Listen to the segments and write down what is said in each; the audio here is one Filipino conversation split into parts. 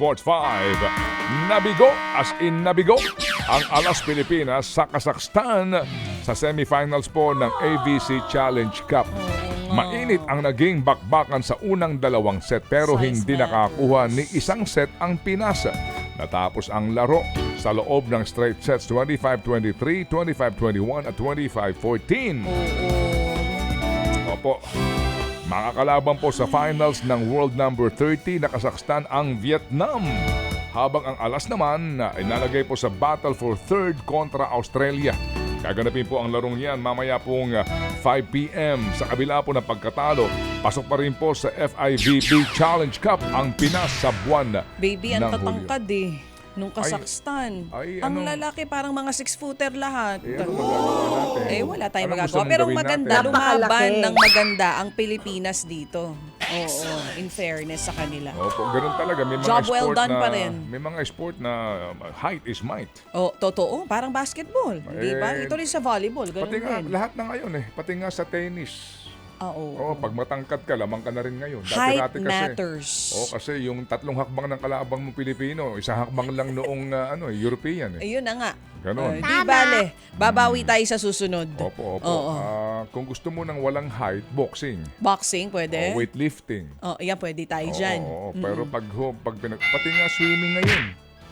Sports 5. Nabigo as in nabigo ang Alas Pilipinas sa Kazakhstan sa semifinals po ng ABC Challenge Cup. Mainit ang naging bakbakan sa unang dalawang set pero hindi nakakuha ni isang set ang Pinasa. Natapos ang laro sa loob ng straight sets 25-23, 25-21 at 25-14. Opo. Mga kalaban po sa finals ng world number 30 na Kazakhstan ang Vietnam. Habang ang alas naman na inalagay po sa battle for third kontra Australia. Gaganapin po ang larong yan mamaya pong ah, 5pm. Sa kabila po ng pagkatalo, pasok pa rin po sa FIVB Challenge Cup ang Pinas sa buwan Baby, ang tatangkad eh. Nung Kazakhstan. ay, ang ano? lalaki parang mga six-footer lahat. Eh, ano magagawa natin? Eh, wala tayong Anong magagawa. gusto mong Pero gawin maganda, natin? lumaban Napakalaki. ng maganda ang Pilipinas dito. Oo, in fairness sa kanila. Opo, ganun talaga. May mga Job sport well done na, pa rin. May mga sport na um, height is might. Oh, totoo, parang basketball. Di ba? Eh, Ito rin sa volleyball, ganun Pati nga, din. lahat na ngayon eh. Pati nga sa tennis. Ah, oo. Oo, pag matangkad ka, lamang ka na rin ngayon. Height Dati-dati matters. Oo, kasi yung tatlong hakbang ng kalabang mo Pilipino, isang hakbang lang noong ah, ano, eh, European eh. Ayun na nga. Ganon. Oh, di bale, babawi tayo sa susunod. Opo, opo. Oo. Ah, kung gusto mo ng walang height, boxing. Boxing, pwede? O weightlifting. Oh, yan, pwede tayo Oo, dyan. oo, pero pag, ho, pag pinag, pati nga swimming ngayon.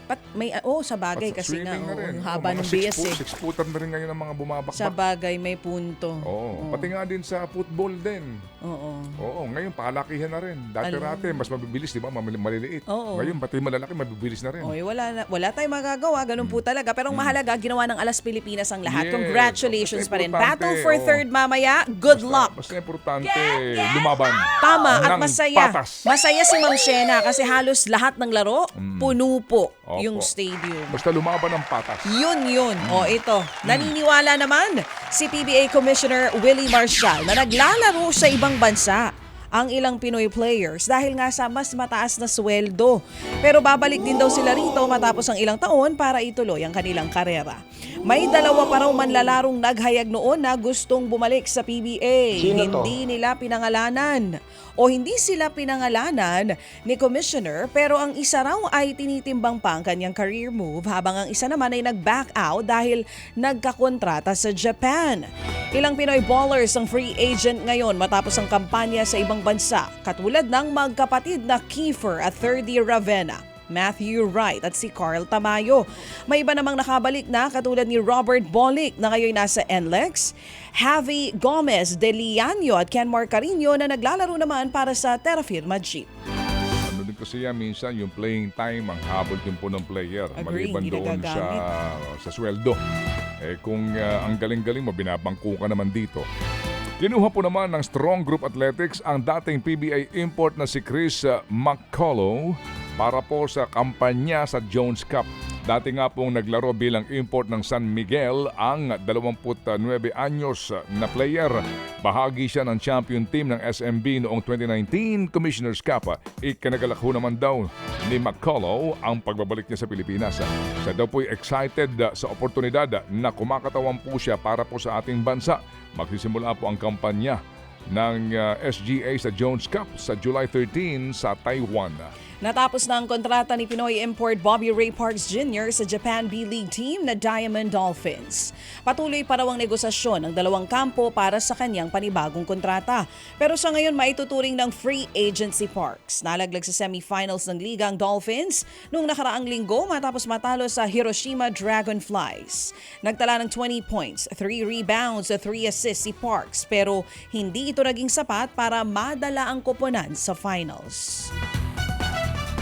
Pat, may, oh, sa bagay At kasi nga, swimming na oh, rin. ang haba mga ng six bias foot, eh. Six footer na rin ngayon ang mga bumabakbak. Sa bagay, may punto. Oo, pati nga din sa football din. Oo. Oo, ngayon palakihan na rin. Dati-rati, mas mabibilis, di ba? Maliliit. Oo. Ngayon, pati malalaki, mabibilis na rin. Okay, wala, na, wala tayong magagawa. Ganun po talaga. Pero ang mahalaga, ginawa ng Alas Pilipinas ang lahat. Hmm. Yes. Congratulations Basta pa rin. importante, Battle for oo. third mamaya. Good luck. Basta importante, lumaban. Tama at ng masaya. patas. Masaya si Ma'am Shena kasi halos lahat ng laro, puno po Hmm. Opo. yung stadium. Basta lumaban ng patas. Yun yun. O ito, naniniwala naman si PBA Commissioner Willie Marshall na naglalaro sa ibang bansa ang ilang Pinoy players dahil nga sa mas mataas na sweldo. Pero babalik din daw sila rito matapos ang ilang taon para ituloy ang kanilang karera. May dalawa pa raw manlalarong naghayag noon na gustong bumalik sa PBA. Sino to? Hindi nila pinangalanan o hindi sila pinangalanan ni Commissioner pero ang isa raw ay tinitimbang pa ang kanyang career move habang ang isa naman ay nag-back out dahil nagkakontrata sa Japan. Ilang Pinoy ballers ang free agent ngayon matapos ang kampanya sa ibang bansa katulad ng magkapatid na Kiefer at third year Ravenna. Matthew Wright at si Carl Tamayo. May iba namang nakabalik na katulad ni Robert Bolick na ngayon nasa NLEX, Javi Gomez, De Liano at Ken Marcarino na naglalaro naman para sa Terrafirma Jeep. Ano din kasi yan, minsan yung playing time, ang habol din po ng player. Agree, Maliban doon sa, sa sweldo. Eh kung ah, ang galing-galing mo, binabangko ka naman dito. Kinuha po naman ng Strong Group Athletics ang dating PBA import na si Chris ah, McCullough para po sa kampanya sa Jones Cup. Dati nga pong naglaro bilang import ng San Miguel ang 29 anyos na player. Bahagi siya ng champion team ng SMB noong 2019 Commissioner's Cup. Ikinagalak ho naman daw ni McCullough ang pagbabalik niya sa Pilipinas. Siya daw po'y excited uh, sa oportunidad na kumakatawan po siya para po sa ating bansa. Magsisimula po ang kampanya ng uh, SGA sa Jones Cup sa July 13 sa Taiwan. Natapos na ang kontrata ni Pinoy import Bobby Ray Parks Jr. sa Japan B-League team na Diamond Dolphins. Patuloy pa raw ang negosasyon ng dalawang kampo para sa kanyang panibagong kontrata. Pero sa ngayon maituturing ng free agency Parks. Nalaglag sa semifinals ng liga ang Dolphins noong nakaraang linggo matapos matalo sa Hiroshima Dragonflies. Nagtala ng 20 points, 3 rebounds, 3 assists si Parks pero hindi ito naging sapat para madala ang koponan sa finals.